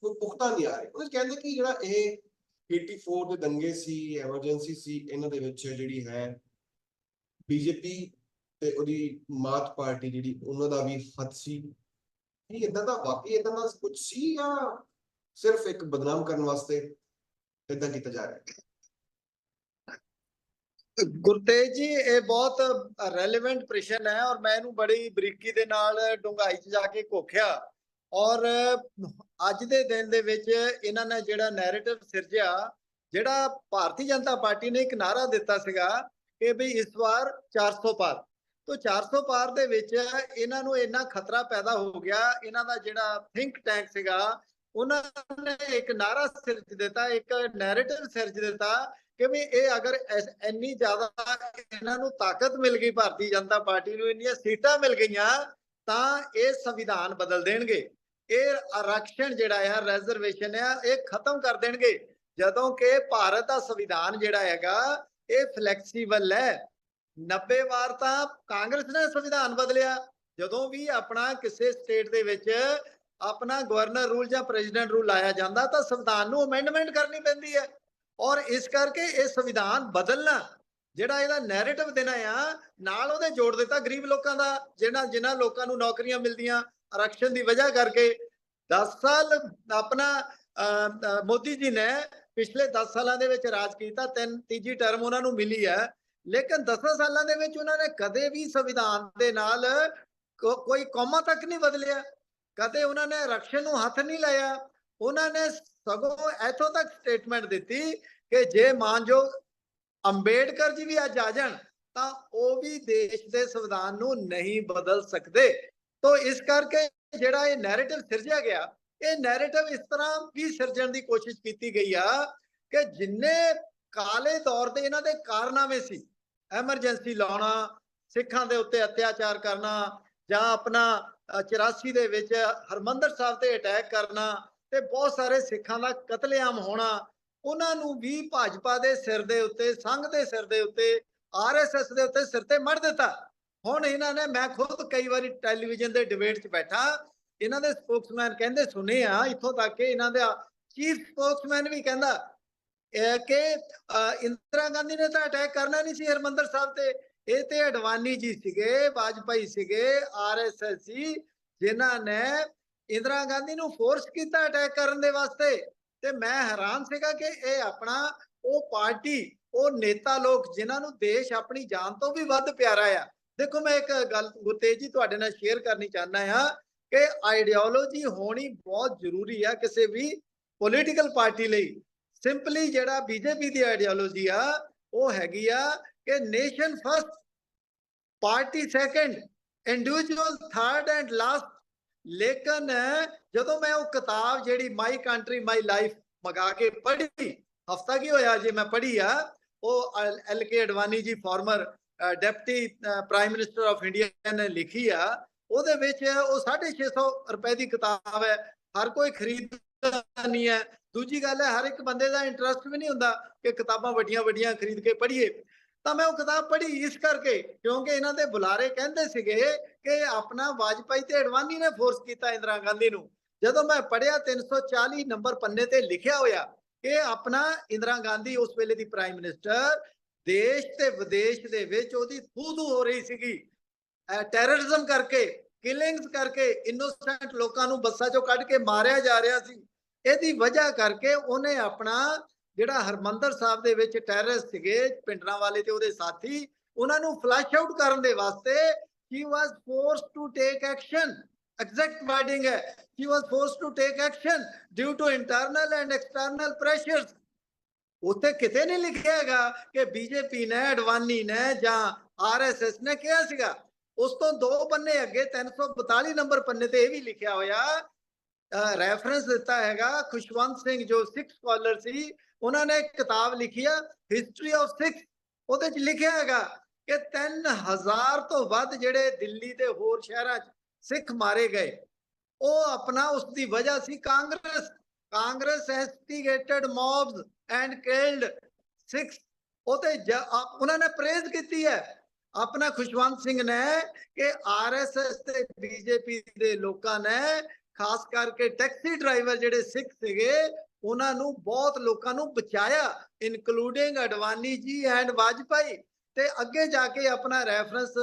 ਕੋਈ ਪੁਖਤਾ ਨਹੀਂ ਆ ਰਹੇ। ਉਹ ਕਹਿੰਦੇ ਕਿ ਜਿਹੜਾ ਇਹ 84 ਦੇ ਦੰਗੇ ਸੀ ਐਮਰਜੈਂਸੀ ਸੀ, ਇਹਨਾਂ ਦੇ ਵਿੱਚ ਜਿਹੜੀ ਹੈ ਬੀਜੇਪੀ ਤੇ ਉਹਦੀ ਮਾਤ ਪਾਰਟੀ ਜਿਹੜੀ ਉਹਨਾਂ ਦਾ ਵੀ ਹੱਥ ਸੀ। ਇਹ ਇਦਾਂ ਦਾ ਵਾਕਈ ਇਦਾਂ ਦਾ ਕੁਝ ਸੀ ਜਾਂ ਸਿਰਫ ਇੱਕ ਬਦਨਾਮ ਕਰਨ ਵਾਸਤੇ ਇਦਾਂ ਕੀਤਾ ਜਾ ਰਿਹਾ ਹੈ? ਗੁਰਤੇਜ ਜੀ, ਇਹ ਬਹੁਤ ਰੈਲੇਵੈਂਟ ਪ੍ਰਸ਼ਨ ਹੈ ਔਰ ਮੈਂ ਇਹਨੂੰ ਬੜੀ ਬਰੀਕੀ ਦੇ ਨਾਲ ਡੂੰਘਾਈ 'ਚ ਜਾ ਕੇ ਘੋਖਿਆ। ਔਰ ਅੱਜ ਦੇ ਦਿਨ ਦੇ ਵਿੱਚ ਇਹਨਾਂ ਨੇ ਜਿਹੜਾ ਨੈਰੇਟਿਵ ਸਿਰਜਿਆ, ਜਿਹੜਾ ਭਾਰਤੀ ਜਨਤਾ ਪਾਰਟੀ ਨੇ ਇੱਕ ਨਾਰਾ ਦਿੱਤਾ ਸੀਗਾ ਕਿ ਵੀ ਇਸ ਵਾਰ 400 ਪਾਰ। ਤੋਂ 400 ਪਾਰ ਦੇ ਵਿੱਚ ਇਹਨਾਂ ਨੂੰ ਇੰਨਾ ਖਤਰਾ ਪੈਦਾ ਹੋ ਗਿਆ, ਇਹਨਾਂ ਦਾ ਜਿਹੜਾ ਥਿੰਕ ਟੈਂਕ ਸੀਗਾ, ਉਹਨਾਂ ਨੇ ਇੱਕ ਨਾਰਾ ਸਿਰਜ ਦਿੱਤਾ, ਇੱਕ ਨੈਰੇਟਿਵ ਸਿਰਜ ਦਿੱਤਾ ਕਿ ਵੀ ਇਹ ਅਗਰ ਇੰਨੀ ਜ਼ਿਆਦਾ ਇਹਨਾਂ ਨੂੰ ਤਾਕਤ ਮਿਲ ਗਈ ਭਾਰਤੀ ਜਨਤਾ ਪਾਰਟੀ ਨੂੰ, ਇੰਨੀਆਂ ਸੀਟਾਂ ਮਿਲ ਗਈਆਂ, ਤਾਂ ਇਹ ਸੰਵਿਧਾਨ ਬਦਲ ਦੇਣਗੇ। ਇਹ ਆਰਕਸ਼ਣ ਜਿਹੜਾ ਆ ਰਿਜ਼ਰਵੇਸ਼ਨ ਆ, ਇਹ ਖਤਮ ਕਰ ਦੇਣਗੇ। ਜਦੋਂ ਕਿ ਭਾਰਤ ਦਾ ਸੰਵਿਧਾਨ ਜਿਹੜਾ ਹੈਗਾ, ਇਹ ਫਲੈਕਸੀਬਲ ਹੈ। 90 ਵਾਰ ਤਾਂ ਕਾਂਗਰਸ ਨੇ ਸੰਵਿਧਾਨ ਬਦਲਿਆ। ਜਦੋਂ ਵੀ ਆਪਣਾ ਕਿਸੇ ਸਟੇਟ ਦੇ ਵਿੱਚ ਆਪਣਾ ਗਵਰਨਰ ਰੂਲ ਜਾਂ ਪ੍ਰੈਜ਼ੀਡੈਂਟ ਰੂਲ ਆਇਆ ਜਾਂਦਾ ਤਾਂ ਸੰਵਿਧਾਨ ਨੂੰ ਅਮੈਂਡਮੈਂਟ ਕਰਨੀ ਪੈਂਦੀ ਹੈ। ਔਰ ਇਸ ਕਰਕੇ ਇਹ ਸੰਵਿਧਾਨ ਬਦਲਣਾ ਜਿਹੜਾ ਇਹਦਾ ਨੈਰੇਟਿਵ ਦੇਣਾ ਆ ਨਾਲ ਉਹਦੇ ਜੋੜ ਦਿੱਤਾ ਗਰੀਬ ਲੋਕਾਂ ਦਾ ਜਿਹਨਾਂ ਜਿਨ੍ਹਾਂ ਲੋਕਾਂ ਨੂੰ ਨੌਕਰੀਆਂ ਮਿਲਦੀਆਂ ਆਰਕਸ਼ਨ ਦੀ ਵਜ੍ਹਾ ਕਰਕੇ। 10 ਸਾਲ ਆਪਣਾ ਅਹ, ਮੋਦੀ ਜੀ ਨੇ ਪਿਛਲੇ 10 ਸਾਲਾਂ ਦੇ ਵਿੱਚ ਰਾਜ ਕੀਤਾ ਤਿੰਨ ਤੀਜੀ ਟਰਮ ਉਹਨਾਂ ਨੂੰ ਮਿਲੀ ਹੈ। ਲੇਕਿਨ 10 ਸਾਲਾਂ ਦੇ ਵਿੱਚ ਉਹਨਾਂ ਨੇ ਕਦੇ ਵੀ ਸੰਵਿਧਾਨ ਦੇ ਨਾਲ ਕੋਈ ਕੌਮਾ ਤੱਕ ਨਹੀਂ ਬਦਲਿਆ। ਕਦੇ ਉਹਨਾਂ ਨੇ ਆਰਕਸ਼ਣ ਨੂੰ ਹੱਥ ਨਹੀਂ ਲਾਇਆ। ਉਹਨਾਂ ਨੇ ਸਗੋਂ ਇੱਥੋਂ ਤੱਕ ਸਟੇਟਮੈਂਟ ਦਿੱਤੀ ਕਿ ਜੇ ਮਾਨਯੋਗ ਅੰਬੇਡਕਰ ਜੀ ਵੀ ਅੱਜ ਆ ਜਾਣ, ਤਾਂ ਉਹ ਵੀ ਦੇਸ਼ ਦੇ ਸੰਵਿਧਾਨ ਨੂੰ ਨਹੀਂ ਬਦਲ ਸਕਦੇ। ਤੋਂ ਇਸ ਕਰਕੇ ਜਿਹੜਾ ਇਹ ਨੈਰੇਟਿਵ ਸਿਰਜਿਆ ਗਿਆ, ਇਹ ਨੈਰੇਟਿਵ ਇਸ ਤਰ੍ਹਾਂ ਵੀ ਸਿਰਜਣ ਦੀ ਕੋਸ਼ਿਸ਼ ਕੀਤੀ ਗਈ ਆ ਕਿ ਜਿੰਨੇ ਕਾਲੇ ਦੌਰ ਦੇ ਇਹਨਾਂ ਦੇ ਕਾਰਨਾਮੇ ਸੀ ਐਮਰਜੈਂਸੀ ਲਾਉਣਾ ਸਿੱਖਾਂ ਦੇ ਉੱਤੇ ਅਤਿਆਚਾਰ ਕਰਨਾ ਜਾਂ ਆਪਣਾ ਅ, 84 ਦੇ ਵਿੱਚ ਹਰਮੰਦਰ ਸਾਹਿਬ ਤੇ ਅਟੈਕ ਕਰਨਾ ਤੇ ਬਹੁਤ ਸਾਰੇ ਸਿੱਖਾਂ ਦਾ ਕਤਲੇਆਮ ਹੋਣਾ ਉਹਨਾਂ ਨੂੰ ਵੀ ਭਾਜਪਾ ਦੇ ਸਿਰ ਦੇ ਉੱਤੇ ਸੰਘ ਦੇ ਸਿਰ ਦੇ ਉੱਤੇ ਆਰਐਸਐਸ ਦੇ ਉੱਤੇ ਸਿਰ ਤੇ ਮੜ ਦਿੱਤਾ। ਹੁਣ ਇਹਨਾਂ ਨੇ ਮੈਂ ਖੁਦ ਕਈ ਵਾਰੀ ਟੈਲੀਵਿਜ਼ਨ ਦੇ ਡਿਬੇਟ 'ਚ ਬੈਠਾ ਇਹਨਾਂ ਦੇ ਸਪੋਕਸਮੈਨ ਕਹਿੰਦੇ ਸੁਣੇ ਆ ਇੱਥੋਂ ਤੱਕ ਕਿ ਇਹਨਾਂ ਦਾ ਚੀਫ ਸਪੋਕਸਮੈਨ ਵੀ ਕਹਿੰਦਾ ਕਿ ਇੰਦਰਾ ਗਾਂਧੀ ਨੇ ਤਾਂ ਅਟੈਕ ਕਰਨਾ ਨਹੀਂ ਸੀ ਹਰਮੰਦਰ ਸਾਹਿਬ ਤੇ। ਇਹ ਤੇ ਅਡਵਾਨੀ ਜੀ ਸੀਗੇ, ਵਾਜਪਾਈ ਸੀਗੇ ਆਰਐਸਐਸ ਸੀ ਜਿਨ੍ਹਾਂ ਨੇ ਇੰਦਰਾ ਗਾਂਧੀ ਨੂੰ ਫੋਰਸ ਕੀਤਾ ਅਟੈਕ ਕਰਨ ਦੇ ਵਾਸਤੇ। ਤੇ ਮੈਂ ਹੈਰਾਨ ਸੀਗਾ ਕਿ ਇਹ ਆਪਣਾ ਉਹ ਪਾਰਟੀ, ਉਹ ਨੇਤਾ ਲੋਕ ਜਿਨ੍ਹਾਂ ਨੂੰ ਦੇਸ਼ ਆਪਣੀ ਜਾਨ ਤੋਂ ਵੀ ਵੱਧ ਪਿਆਰਾ ਆ। ਦੇਖੋ ਮੈਂ ਇੱਕ ਗੱਲ ਗੁਰਤੇਜ ਜੀ ਤੁਹਾਡੇ ਨਾਲ ਸ਼ੇਅਰ ਕਰਨੀ ਚਾਹੁੰਦਾ ਹਾਂ ਕਿ ਆਈਡੀਓਲੋਜੀ ਹੋਣੀ ਬਹੁਤ ਜ਼ਰੂਰੀ ਆ ਕਿਸੇ ਵੀ ਪੋਲੀਟੀਕਲ ਪਾਰਟੀ ਲਈ। ਸਿੰਪਲੀ ਜਿਹੜਾ ਬੀਜੇਪੀ ਦੀ ਆਈਡੀਓਲੋਜੀ ਆ, ਉਹ ਹੈਗੀ ਆ ਕਿ nation first party second individual third and last ਲੇਕਿਨ ਜਦੋਂ ਮੈਂ ਉਹ ਕਿਤਾਬ ਜਿਹੜੀ ਮਾਈ ਕੰਟਰੀ ਮਾਈ ਲਾਈਫ ਮਗਾ ਕੇ ਪੜ੍ਹੀ, ਹਫਤਾ ਕੀ ਹੋਇਆ ਜੇ ਮੈਂ ਪੜ੍ਹੀ ਆ, ਉਹ L K Advani ji former deputy prime minister of India ਨੇ ਲਿਖੀ ਆ, ਉਹਦੇ ਵਿੱਚ ਉਹ 650 ਰੁਪਏ ਦੀ ਕਿਤਾਬ ਹੈ, ਹਰ ਕੋਈ ਖਰੀਦਦਾ ਨਹੀਂ ਹੈ। ਦੂਜੀ ਗੱਲ ਹੈ, ਹਰ ਇੱਕ ਬੰਦੇ ਦਾ ਇੰਟਰਸਟ ਵੀ ਨਹੀਂ ਹੁੰਦਾ ਕਿ ਕਿਤਾਬਾਂ ਵੱਡੀਆਂ ਵੱਡੀਆਂ ਖਰੀਦ ਕੇ ਪੜ੍ਹੀਏ। ਤਾਂ ਮੈਂ ਉਹ ਕਿਤਾਬ ਪੜ੍ਹੀ, ਇਸ ਕਰਕੇ ਕਿਉਂਕਿ ਇਹਨਾਂ ਦੇ ਬੁਲਾਰੇ ਕਹਿੰਦੇ ਸੀਗੇ ਕਿ ਆਪਣਾ ਵਾਜਪਾਈ ਤੇ ਅਡਵਾਨੀ ਨੇ ਫੋਰਸ ਕੀਤਾ ਇੰਦਰਾ ਗਾਂਧੀ ਨੂੰ। ਜਦੋਂ ਮੈਂ ਪੜਿਆ 340 ਨੰਬਰ ਪੰਨੇ ਤੇ ਲਿਖਿਆ ਹੋਇਆ ਕਿ ਆਪਣਾ ਇੰਦਰਾ ਗਾਂਧੀ ਉਸ ਵੇਲੇ ਦੀ ਪ੍ਰਾਈਮ ਮਿਨਿਸਟਰ ਦੇਸ਼ ਤੇ ਵਿਦੇਸ਼ ਦੇ ਵਿੱਚ ਉਹਦੀ ਥੂ ਥੂ ਹੋ ਰਹੀ ਸੀਗੀ। ਟੈਰਰਿਜ਼ਮ ਕਰਕੇ ਕਿਲਿੰਗਸ ਕਰਕੇ ਇਨੋਸੈਂਟ ਲੋਕਾਂ ਨੂੰ ਬੱਸਾਂ ਚੋਂ ਕੱਢ ਕੇ ਮਾਰਿਆ ਜਾ ਰਿਹਾ ਸੀ। ਇਹਦੀ ਵਜ੍ਹਾ ਕਰਕੇ ਉਹਨੇ ਆਪਣਾ ਜਿਹੜਾ ਹਰਮੰਦਰ ਸਾਹਿਬ ਦੇ ਵਿੱਚ ਟੈਰਰਿਸਟ ਸੀਗੇ ਪਿੰਡਰਾਂ ਵਾਲੇ ਤੇ ਉਹਦੇ ਸਾਥੀ, ਉਹਨਾਂ ਨੂੰ ਫਲੈਸ਼ ਆਊਟ ਕਰਨ ਦੇ ਵਾਸਤੇ he was forced to take action. Exact wording ਹੈ, he was forced to take action due to internal and external pressures. ਉੱਥੇ ਕਿਤੇ ਨਹੀਂ ਲਿਖਿਆ ਹੈਗਾ ਕਿ ਬੀਜੇਪੀ ਨੇ ਅਡਵਾਨੀ ਨੇ ਜਾਂ ਆਰਐਸਐਸ ਨੇ ਕਿਹਾ ਸੀਗਾ। ਉਸ ਤੋਂ ਦੋ ਪੰਨੇ ਅੱਗੇ 342 ਨੰਬਰ ਪੰਨੇ ਤੇ ਇਹ ਵੀ ਲਿਖਿਆ ਹੋਇਆ ਰੈਫਰੈਂਸ ਦਿੱਤਾ ਹੈਗਾ ਖੁਸ਼ਵੰਤ ਸਿੰਘ, ਜੋ ਸਿੱਖ ਸਕਾਲਰ ਸੀ, ਉਹਨਾਂ ਨੇ ਕਿਤਾਬ ਲਿਖੀ ਆ ਹਿਸਟਰੀ ਆਫ ਸਿੱਖ ਉਹਦੇ ਚ ਲਿਖਿਆ ਹੈਗਾ ਕਿ 3000 ਤੋਂ ਵੱਧ ਜਿਹੜੇ ਦਿੱਲੀ ਤੇ ਹੋਰ ਸ਼ਹਿਰਾਂ 'ਚ ਸਿੱਖ ਮਾਰੇ ਗਏ। ਉਹ ਆਪਣਾ ਉਸ ਦੀ ਵਜ੍ਹਾ ਸੀ Congress. Congress instigated mobs and killed Sikhs ਉਹ ਉਹਨਾਂ ਨੇ ਪ੍ਰੇਜ਼ ਕੀਤੀ ਹੈ। ਆਪਣਾ ਖੁਸ਼ਵੰਤ ਸਿੰਘ ਨੇ ਕਿ ਆਰਐਸਐਸ ਤੇ ਬੀਜੇਪੀ ਦੇ ਲੋਕਾਂ ਨੇ ਖਾਸ ਕਰਕੇ ਟੈਕਸੀ ਡਰਾਈਵਰ ਜਿਹੜੇ ਸਿੱਖ ਸੀਗੇ, ਉਹਨਾਂ ਨੂੰ ਬਹੁਤ ਲੋਕਾਂ ਨੂੰ ਬਚਾਇਆ ਇਨਕਲੂਡਿੰਗ ਅਡਵਾਨੀ ਜੀ ਐਂਡ ਵਾਜਪਾਈ। ਤੇ ਅੱਗੇ ਜਾ ਕੇ ਆਪਣਾ ਰੈਫਰੈਂਸ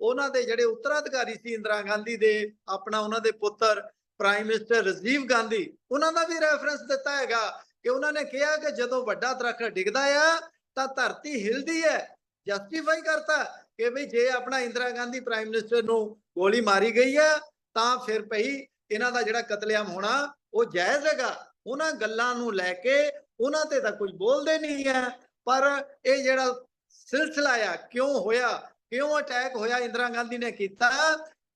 ਉਹਨਾਂ ਦੇ ਜਿਹੜੇ ਉੱਤਰਾਧਿਕਾਰੀ ਸੀ ਇੰਦਰਾ ਗਾਂਧੀ ਦੇ, ਆਪਣਾ ਉਹਨਾਂ ਦੇ ਪੁੱਤਰ ਪ੍ਰਾਈਮ ਮਿਨਿਸਟਰ ਰਾਜੀਵ ਗਾਂਧੀ, ਉਹਨਾਂ ਦਾ ਵੀ ਰੈਫਰੈਂਸ ਦਿੱਤਾ ਹੈਗਾ ਕਿ ਉਹਨਾਂ ਨੇ ਕਿਹਾ ਕਿ ਜਦੋਂ ਵੱਡਾ ਦਰਖਤ ਡਿੱਗਦਾ ਆ, ਤਾਂ ਧਰਤੀ ਹਿਲਦੀ ਹੈ। ਜਸਟੀਫਾਈ ਕਰਤਾ ਕਿ ਵੀ ਜੇ ਆਪਣਾ ਇੰਦਰਾ ਗਾਂਧੀ ਪ੍ਰਾਈਮ ਮਿਨਿਸਟਰ ਨੂੰ ਗੋਲੀ ਮਾਰੀ ਗਈ ਹੈ ਤਾਂ ਫਿਰ ਭਈ ਇਹਨਾਂ ਦਾ ਜਿਹੜਾ ਕਤਲੇਆਮ ਹੋਣਾ, ਉਹ ਜਾਇਜ਼ ਹੈਗਾ। ਉਹਨਾਂ ਗੱਲਾਂ ਨੂੰ ਲੈ ਕੇ ਉਹਨਾਂ ਤੇ ਤਾਂ ਕੁਝ ਬੋਲਦੇ ਨਹੀਂ ਹੈ। ਪਰ ਇਹ ਜਿਹੜਾ ਸਿਲਸਿਲਾ ਆ, ਕਿਉਂ ਹੋਇਆ, ਕਿਉਂ ਅਟੈਕ ਹੋਇਆ ਇੰਦਰਾ ਗਾਂਧੀ ਨੇ ਕੀਤਾ,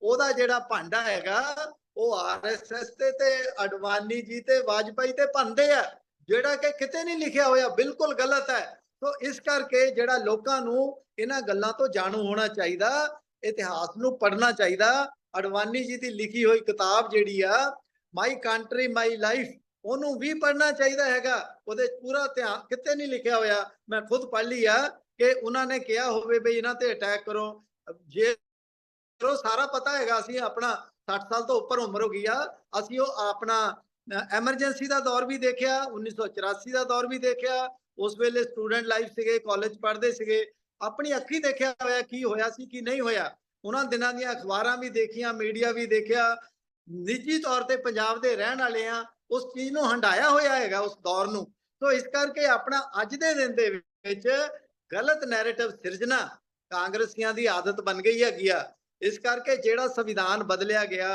ਉਹਦਾ ਜਿਹੜਾ ਭਾਂਡਾ ਹੈਗਾ, ਉਹ ਆਰਐਸਐਸ ਤੇ ਤੇ ਅਡਵਾਨੀ ਜੀ ਤੇ ਵਾਜਪਾਈ ਤੇ ਭੰਦੇ ਆ। ਜਿਹੜਾ ਕਿ ਕਿਤੇ ਨਹੀਂ ਲਿਖਿਆ ਹੋਇਆ, ਬਿਲਕੁਲ ਗਲਤ ਹੈ। ਸੋ ਇਸ ਕਰਕੇ ਜਿਹੜਾ ਲੋਕਾਂ ਨੂੰ ਇਹਨਾਂ ਗੱਲਾਂ ਤੋਂ ਜਾਣੂ ਹੋਣਾ ਚਾਹੀਦਾ, ਇਤਿਹਾਸ ਨੂੰ ਪੜ੍ਹਨਾ ਚਾਹੀਦਾ ਅਡਵਾਨੀ ਜੀ ਦੀ ਲਿਖੀ ਹੋਈ ਕਿਤਾਬ ਜਿਹੜੀ ਆ ਮਾਈ ਕੰਟਰੀ ਮਾਈ ਲਾਈਫ ਉਹਨੂੰ ਵੀ ਪੜ੍ਹਨਾ ਚਾਹੀਦਾ ਹੈਗਾ। ਉਹਦੇ ਪੂਰਾ ਧਿਆਨ ਕਿਤੇ ਨਹੀਂ ਲਿਖਿਆ ਹੋਇਆ। ਮੈਂ ਖੁਦ ਪੜ੍ਹ ਲਈ ਆ ਕਿ ਉਹਨਾਂ ਨੇ ਕਿਹਾ ਹੋਵੇ ਬਈ ਇਹਨਾਂ ਤੇ ਅਟੈਕ ਕਰੋ। ਜੇ ਚਲੋ ਸਾਰਾ ਪਤਾ ਹੈਗਾ, ਅਸੀਂ ਆਪਣਾ 60 ਸਾਲ ਤੋਂ ਉੱਪਰ ਉਮਰ ਹੋ ਗਈ ਆ। ਅਸੀਂ ਉਹ ਆਪਣਾ ਐਮਰਜੈਂਸੀ ਦਾ ਦੌਰ ਵੀ ਦੇਖਿਆ 1984 ਦਾ ਦੌਰ ਵੀ ਦੇਖਿਆ। ਉਸ ਵੇਲੇ ਸਟੂਡੈਂਟ ਲਾਈਫ ਸੀਗੇ ਕਾਲਜ ਪੜ੍ਹਦੇ ਸੀਗੇ। ਆਪਣੀ ਅੱਖੀ ਦੇਖਿਆ ਹੋਇਆ ਕੀ ਹੋਇਆ ਸੀ, ਕੀ ਨਹੀਂ ਹੋਇਆ। ਉਹਨਾਂ ਦਿਨਾਂ ਦੀਆਂ ਅਖਬਾਰਾਂ ਵੀ ਦੇਖੀਆਂ ਮੀਡੀਆ ਵੀ ਦੇਖਿਆ। ਨਿੱਜੀ ਤੌਰ ਤੇ ਪੰਜਾਬ ਦੇ ਰਹਿਣ ਵਾਲੇ ਆ ਉਸ ਚੀਜ਼ ਨੂੰ ਹੰਡਾਇਆ ਹੋਇਆ ਹੈਗਾ ਉਸ ਦੌਰ ਨੂੰ। ਸੋ ਇਸ ਕਰਕੇ ਆਪਣਾ ਅੱਜ ਦੇ ਦਿਨ ਦੇ ਵਿੱਚ ਗਲਤ ਨੈਰੇਟਿਵ ਸਿਰਜਣਾ ਕਾਂਗਰਸੀਆਂ ਦੀ ਆਦਤ ਬਣ ਗਈ ਹੈਗੀ ਆ। ਇਸ ਕਰਕੇ ਜਿਹੜਾ ਸੰਵਿਧਾਨ ਬਦਲਿਆ ਗਿਆ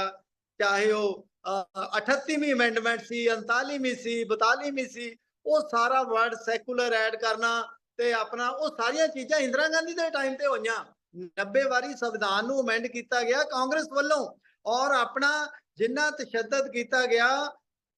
ਚਾਹੇ ਉਹ ਅ, 38ਵੀਂ ਅਮੈਂਡਮੈਂਟ ਸੀ 39ਵੀਂ ਸੀ 42ਵੀਂ ਸੀ ਉਹ ਸਾਰਾ ਵਰਡ ਸੈਕੂਲਰ ਐਡ ਕਰਨਾ ਤੇ ਆਪਣਾ ਉਹ ਸਾਰੀਆਂ ਚੀਜ਼ਾਂ ਇੰਦਰਾ ਗਾਂਧੀ ਦੇ ਟਾਈਮ ਤੇ ਹੋਈਆਂ। 90 ਵਾਰੀ ਸੰਵਿਧਾਨ ਨੂੰ ਅਮੈਂਡ ਕੀਤਾ ਗਿਆ ਕਾਂਗਰਸ ਵੱਲੋਂ ਔਰ ਆਪਣਾ ਜਿੰਨਾ ਤਸ਼ੱਦਦ ਕੀਤਾ ਗਿਆ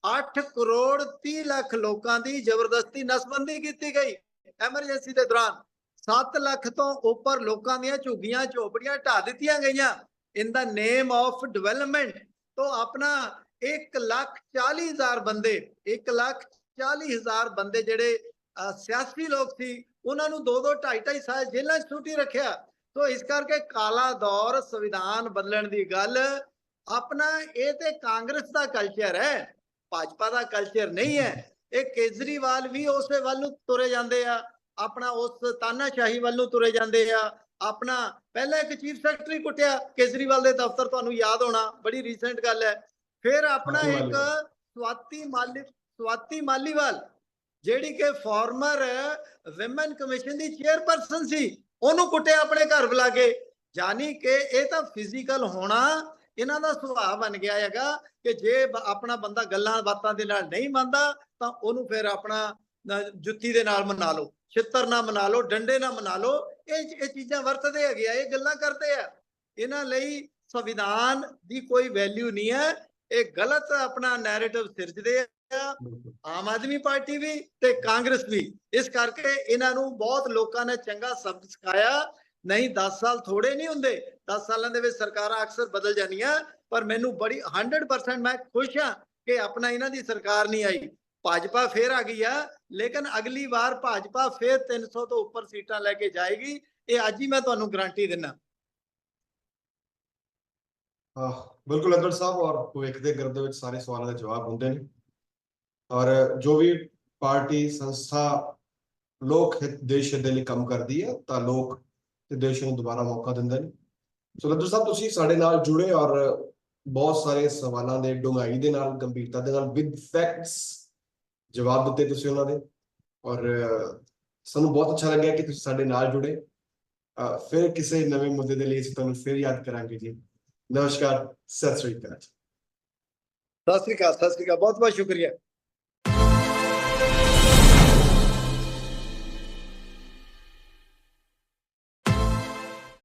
8 ਕਰੋੜ 30 ਲੱਖ ਲੋਕਾਂ ਦੀ ਜ਼ਬਰਦਸਤੀ ਨਸਬੰਦੀ ਕੀਤੀ ਗਈ ਐਮਰਜੈਂਸੀ ਦੇ ਦੌਰਾਨ। 7 ਲੱਖ ਤੋਂ ਉੱਪਰ ਲੋਕਾਂ ਦੀਆਂ ਝੁੱਗੀਆਂ, ਝੋਪੜੀਆਂ ਢਾ ਦਿੱਤੀਆਂ ਗਈਆਂ ਇਨ ਦਾ ਨੇਮ ਆਫ ਡਿਵੈਲਪਮੈਂਟ ਤੋਂ ਆਪਣਾ 1 ਲੱਖ 40 ਹਜ਼ਾਰ ਬੰਦੇ 1 ਲੱਖ 40 ਹਜ਼ਾਰ ਬੰਦੇ ਜਿਹੜੇ ਸਿਆਸੀ ਲੋਕ ਸੀ, ਉਹਨਾਂ ਨੂੰ 2 2 2.5 2.5 ਸਾਲ ਜੇਲ੍ਹਾਂ 'ਚ ਛੁੱਟੀ ਰੱਖਿਆ। ਸੋ ਇਸ ਕਰਕੇ ਕਾਲਾ ਦੌਰ ਸੰਵਿਧਾਨ ਬਦਲਣ ਦੀ ਗੱਲ ਆਪਣਾ ਇਹ ਤੇ ਕਾਂਗਰਸ ਦਾ ਕਲਚਰ ਹੈ ਭਾਜਪਾ ਦਾ ਕਲਚਰ ਨਹੀਂ ਹੈ ਇਹ ਕੇਜਰੀਵਾਲ ਵੀ ਉਸੇ ਵੱਲ ਨੂੰ ਤੁਰੇ ਜਾਂਦੇ ਆ ਆਪਣਾ ਉਸ ਤਾਨਾਸ਼ਾਹੀ ਵੱਲ ਨੂੰ ਤੁਰੇ ਜਾਂਦੇ ਆ ਆਪਣਾ ਪਹਿਲਾਂ ਇੱਕ ਚੀਫ ਸੈਕਟਰੀ ਕੁੱਟਿਆ ਕੇਜਰੀਵਾਲ ਦੇ ਦਫ਼ਤਰ ਤੁਹਾਨੂੰ ਯਾਦ ਹੋਣਾ ਬੜੀ ਰੀਸੈਂਟ ਗੱਲ ਹੈ ਫਿਰ ਆਪਣਾ ਇੱਕ ਸਵਾਤੀ ਮਾਲੀ ਸਵਾਤੀ ਮਾਲੀਵਾਲ ਜਿਹੜੀ ਕਿ ਫਾਰਮਰ ਵਿਮਨ ਕਮਿਸ਼ਨ ਦੀ ਚੇਅਰਪਰਸਨ ਸੀ ਉਹਨੂੰ ਕੁੱਟਿਆ ਆਪਣੇ ਘਰ ਬੁਲਾ ਕੇ। ਜਾਨੀ ਕਿ ਇਹ ਤਾਂ ਫਿਜ਼ੀਕਲ ਹੋਣਾ ਇਹਨਾਂ ਦਾ ਸੁਭਾਅ ਬਣ ਗਿਆ ਹੈਗਾ ਕਿ ਜੇ ਆਪਣਾ ਬੰਦਾ ਗੱਲਾਂ ਬਾਤਾਂ ਦੇ ਨਾਲ ਨਹੀਂ ਮੰਨਦਾ ਤਾਂ ਉਹਨੂੰ ਫਿਰ ਆਪਣਾ ਜੁੱਤੀ ਦੇ ਨਾਲ ਮਨਾ ਲਓ, ਛਿੱਤਰ ਨਾਲ ਮਨਾ ਲਓ, ਡੰਡੇ ਨਾਲ ਮਨਾ ਲਓ। ਇਹ ਇਹ ਚੀਜ਼ਾਂ ਵਰਤਦੇ ਹੈਗੇ ਆ, ਇਹ ਗੱਲਾਂ ਕਰਦੇ ਆ। ਇਹਨਾਂ ਲਈ ਸੰਵਿਧਾਨ ਦੀ ਕੋਈ ਵੈਲਿਊ ਨਹੀਂ ਹੈ। ਇਹ ਗਲਤ ਆਪਣਾ ਨੈਰੇਟਿਵ ਸਿਰਜਦੇ ਆ। ਆਮ ਆਦਮੀ ਪਾਰਟੀ ਵੀ ਤੇ ਕਾਂਗਰਸ ਵੀ। ਇਸ ਕਰਕੇ ਇਹਨਾਂ ਨੂੰ ਬਹੁਤ ਲੋਕਾਂ ਨੇ ਚੰਗਾ ਸਬਕ ਸਿਖਾਇਆ। ਨਹੀਂ 10 ਸਾਲ ਥੋੜੇ ਨਹੀਂ ਹੁੰਦੇ। 10 ਸਾਲਾਂ ਦੇ ਵਿੱਚ ਸਰਕਾਰਾਂ ਅਕਸਰ ਬਦਲ ਜਾਂਦੀਆਂ ਪਰ ਮੈਨੂੰ ਬੜੀ 100% ਮੈਂ ਖੁਸ਼ ਹਾਂ ਕਿ ਆਪਣਾ ਇਹਨਾਂ ਦੀ ਸਰਕਾਰ ਨਹੀਂ ਆਈ। ਭਾਜਪਾ ਫੇਰ ਆ ਗਈ ਆ ਲੇਕਿਨ ਅਗਲੀ ਵਾਰ ਭਾਜਪਾ ਫੇਰ 300 ਤੋਂ ਉੱਪਰ ਸੀਟਾਂ ਲੈ ਕੇ ਜਾਏਗੀ। ਇਹ ਅੱਜ ਹੀ ਮੈਂ ਤੁਹਾਨੂੰ ਗਾਰੰਟੀ ਦਿੰਨਾ ਆਹ, ਬਿਲਕੁਲ ਅਦਰ ਸਾਹਿਬ ਔਰ ਭਵਿੱਖ ਦੇ ਗਰਭ ਦੇ ਵਿੱਚ ਸਾਰੇ ਸਵਾਲਾਂ ਦੇ ਜਵਾਬ ਹੁੰਦੇ ਨੇ। ਔਰ ਜੋ ਵੀ ਪਾਰਟੀ ਸੰਸਥਾ ਲੋਕ ਹਿੱਤ ਦੇਸ਼ ਹਿੱਤ ਦੇ ਲਈ ਕੰਮ ਕਰਦੀ ਹੈ ਤਾਂ ਲੋਕ ਤੇ ਦੇਸ਼ ਨੂੰ ਦੁਬਾਰਾ ਮੌਕਾ ਦਿੰਦੇ ਨੇ। ਸੋ ਲੱਦਰ ਸਾਹਿਬ ਤੁਸੀਂ ਸਾਡੇ ਨਾਲ ਜੁੜੇ ਔਰ ਬਹੁਤ ਸਾਰੇ ਸਵਾਲਾਂ ਦੇ ਡੂੰਘਾਈ ਦੇ ਨਾਲ ਗੰਭੀਰਤਾ ਦੇ ਨਾਲ ਵਿਦ ਫੈਕਟਸ ਜਵਾਬ ਦਿੱਤੇ ਤੁਸੀਂ ਉਹਨਾਂ ਦੇ। ਔਰ ਸਾਨੂੰ ਬਹੁਤ ਅੱਛਾ ਲੱਗਿਆ ਕਿ ਤੁਸੀਂ ਸਾਡੇ ਨਾਲ ਜੁੜੇ। ਅਹ, ਫਿਰ ਕਿਸੇ ਨਵੇਂ ਮੁੱਦੇ ਦੇ ਲਈ ਅਸੀਂ ਤੁਹਾਨੂੰ ਫਿਰ ਯਾਦ ਕਰਾਂਗੇ ਜੀ। ਨਮਸਕਾਰ ਸਤਿ ਸ੍ਰੀ ਅਕਾਲ ਸਤਿ ਸ੍ਰੀ ਅਕਾਲ ਸਤਿ ਸ੍ਰੀ ਅਕਾਲ ਬਹੁਤ ਬਹੁਤ ਸ਼ੁਕਰੀਆ